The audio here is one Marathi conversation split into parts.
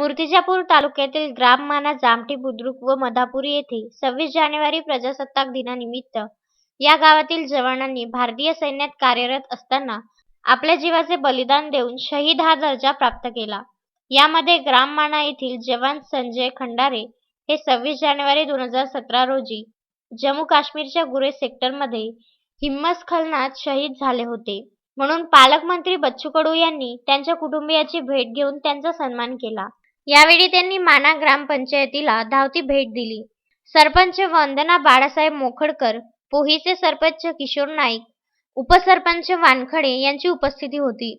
मूर्तिजापूर तालुक्यातील ग्राम माना जामठी बुद्रुक व मधापुरी येथे सव्वीस जानेवारी प्रजासत्ताक दिनानिमित्त या गावातील जवानांनी भारतीय सैन्यात कार्यरत असताना आपल्या जीवाचे बलिदान देऊन शहीद हा दर्जा प्राप्त केला. यामध्ये ग्राम माना येथील जवान संजय खंडारे हे सव्वीस जानेवारी दोन हजार सतरा रोजी जम्मू काश्मीरच्या गुरे सेक्टरमध्ये हिम्मसखलनात शहीद झाले होते. म्हणून पालकमंत्री बच्चू कडू यांनी त्यांच्या कुटुंबियाची भेट घेऊन त्यांचा सन्मान केला. यावेळी त्यांनी माना ग्रामपंचायतीला धावती भेट दिली. सरपंच वंदना बाळासाहेब मोखडकर, पोहीचे सरपंच किशोर नाईक, उपसरपंच वानखडे यांची उपस्थिती होती.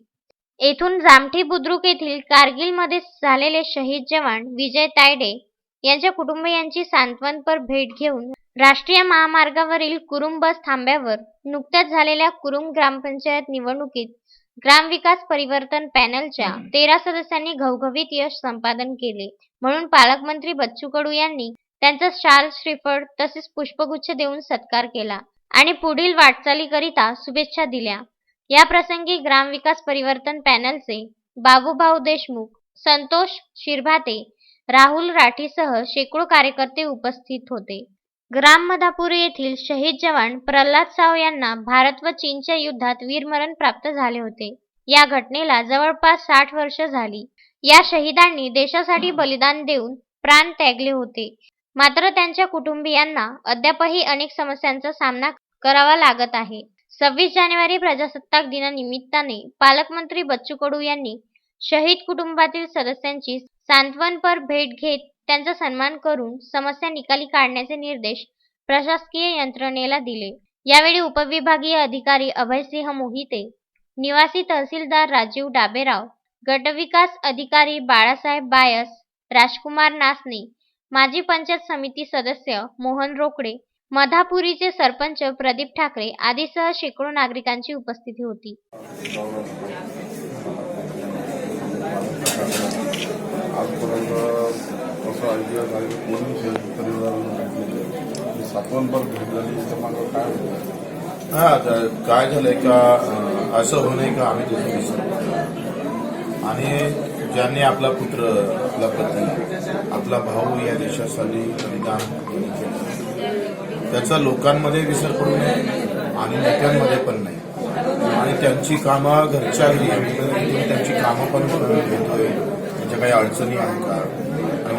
येथून जामठी बुद्रुक येथील कारगिलमध्ये झालेले शहीद जवान विजय तायडे यांच्या कुटुंबियांची सांत्वनपर भेट घेऊन राष्ट्रीय महामार्गावरील कुरुम बस थांब्यावर नुकत्याच झालेल्या कुरुम ग्रामपंचायत निवडणुकीत ग्रामविकास परिवर्तन पॅनलच्या तेरा सदस्यांनी घवघवीत यश संपादन केले. म्हणून पालकमंत्री बच्चू कडू यांनी त्यांचा शाल श्रीफळ तसेच पुष्पगुच्छ देऊन सत्कार केला आणि पुढील वाटचालीकरिता शुभेच्छा दिल्या. याप्रसंगी ग्रामविकास परिवर्तन पॅनलचे बाबूभाऊ देशमुख, संतोष शिरभाते, राहुल राठीसह शेकडो कार्यकर्ते उपस्थित होते. ग्राम मधापुरी येथील शहीद जवान प्रल्हाद साव यांना भारत व चीनच्या युद्धात वीरमरण प्राप्त झाले होते. या घटनेला जवळपास साठ वर्ष झाली. या शहीदांनी देशासाठी बलिदान देऊन प्राण त्यागले होते. मात्र त्यांच्या कुटुंबियांना अद्यापही अनेक समस्यांचा सामना करावा लागत आहे. सव्वीस जानेवारी प्रजासत्ताक दिनानिमित्ताने पालकमंत्री बच्चू कडू यांनी शहीद कुटुंबातील सदस्यांची सांत्वनपर भेट घेत त्यांचा सन्मान करून समस्या निकाली काढण्याचे निर्देश प्रशासकीय यंत्रणेला दिले. यावेळी उपविभागीय अधिकारी अभयसिंह मोहिते, निवासी तहसीलदार राजीव डाबेराव, गटविकास अधिकारी बाळासाहेब बायस, राजकुमार नासने माजी पंचायत समिती सदस्य मोहन रोकडे, मधापुरीचे सरपंच प्रदीप ठाकरे आदींसह शेकडो नागरिकांची उपस्थिती होती. आजपर्यंत असं आयडिया झाली कोणी परिवाराला सातवनपर भेट झाली तर मागं काय होतं हा आता काय झालंय का असं होणं का आम्ही दोघं आणि ज्यांनी आपला पुत्र आपला पत्नी आपला भाऊ या देशासाठी बलिदान केलं. त्याचा लोकांमध्ये विसर पडू नये आणि नेत्यांमध्ये पण नाही. आणि त्यांची कामं घरच्या घरी तर त्यांची कामं पण करून घेतोय. त्यांच्या काही अडचणी आहेत का?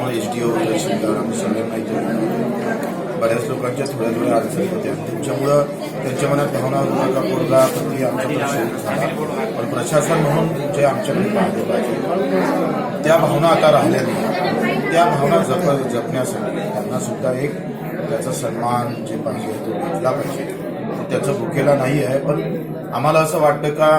आणि एच डी ओ तहसीलदार आम्ही सगळ्यांना इथे बऱ्याच लोकांच्या थोड्या थोड्या अडचणी होत्या. त्यांच्यामुळं त्यांच्या मनात भावना होता का पोरगा पती आमच्या पण प्रशासन म्हणून जे आमच्याकडे पाहिले पाहिजे. त्या भावना आता राहिल्या नाही त्या भावना जप जपण्यासाठी त्यांना सुद्धा एक त्याचा सन्मान जे पाहिजे तो घेतला पाहिजे. त्याचं भुकेला नाही आहे पण आम्हाला असं वाटतं का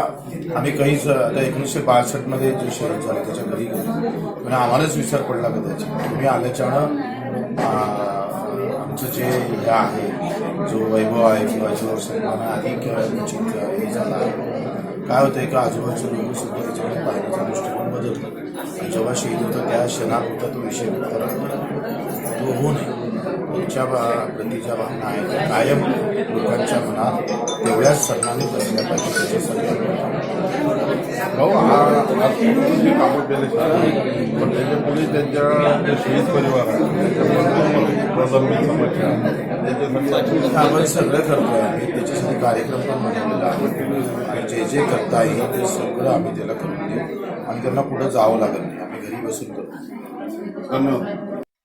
आम्ही काहीच आता एकोणीसशे बासष्टमध्ये जे शहीद झाले त्याच्या घरी गेलो. म्हणजे आम्हालाच विचार पडला का त्याच्या? तुम्ही आल्याच्यानं आमचं जे हे आहे जो वैभव आहे किंवा जो सन्मान अधिक निश्चित हे झाला आहे. काय आहे का आजूबाजूचे लोक सुद्धा त्याच्याकडे पाहण्याचा दृष्टिकोन बदलतो आणि जेव्हा शहीद होतं त्या क्षणात होता तो विषय तो होऊ नये. तुमच्या प्रतीच्या भावना आहेत. कायम लोकांच्या मनात तेवढ्याच सन्मानित असल्या पाहिजे त्याच्यासाठी भाऊ हा कामं केले पण त्याच्यापुढे त्यांच्या जे शहीद परिवार आहे त्याच्यामध्ये प्रलंबित समस्या त्याच्यासाठी आपण सगळं करतोय आम्ही. त्याच्यासाठी कार्यक्रम पण बनवलेला आहे. आणि जे जे करता येईल ते सगळं आम्ही त्याला करून देऊ. आणि त्यांना पुढे जावं लागत नाही. आम्ही घरी बसून करू धन्यवाद.